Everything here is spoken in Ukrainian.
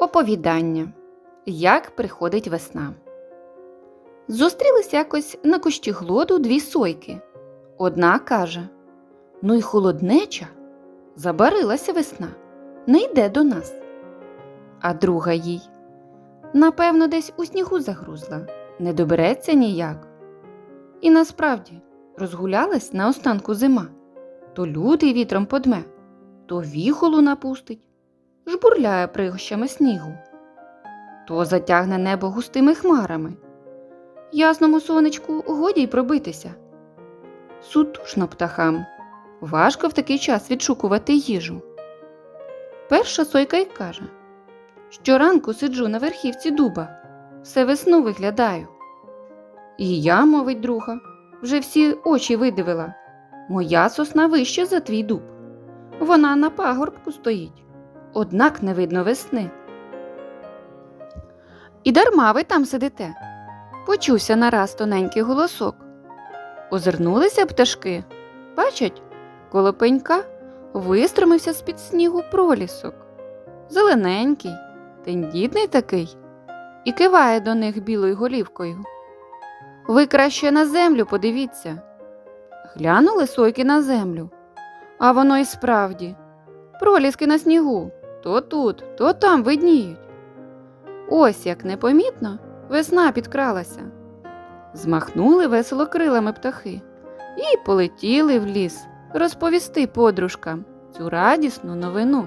Оповідання. Як приходить весна. Зустрілись якось на кущі глоду дві сойки. Одна каже: Ну й холоднеча, забарилася весна, не йде до нас. А друга їй напевно, десь у снігу загрузла, не добереться ніяк. І насправді розгулялась на останку зима. То лютий вітром подме, то віхолу напустить, жбурляє пригощами снігу, то затягне небо густими хмарами. Ясному сонечку годі й пробитися. Сутушно птахам. Важко в такий час відшукувати їжу. Перша сойка й каже Щоранку сиджу на верхівці дуба, все весну виглядаю. І я, мовить друга, вже всі очі видивила. Моя сосна вища за твій дуб. Вона на пагорбку стоїть, однак не видно весни. І дарма ви там сидите. Почувся нараз тоненький голосок. Озирнулися пташки. Бачать, коло пенька вистромився з-під снігу пролісок. Зелененький, тендітний такий, і киває до них білою голівкою. Ви краще на землю подивіться. Глянули сойки на землю, а воно й справді. Проліски на снігу то тут, то там видніють. Ось як непомітно весна підкралася. Змахнули весело крилами птахи і полетіли в ліс розповісти подружкам цю радісну новину.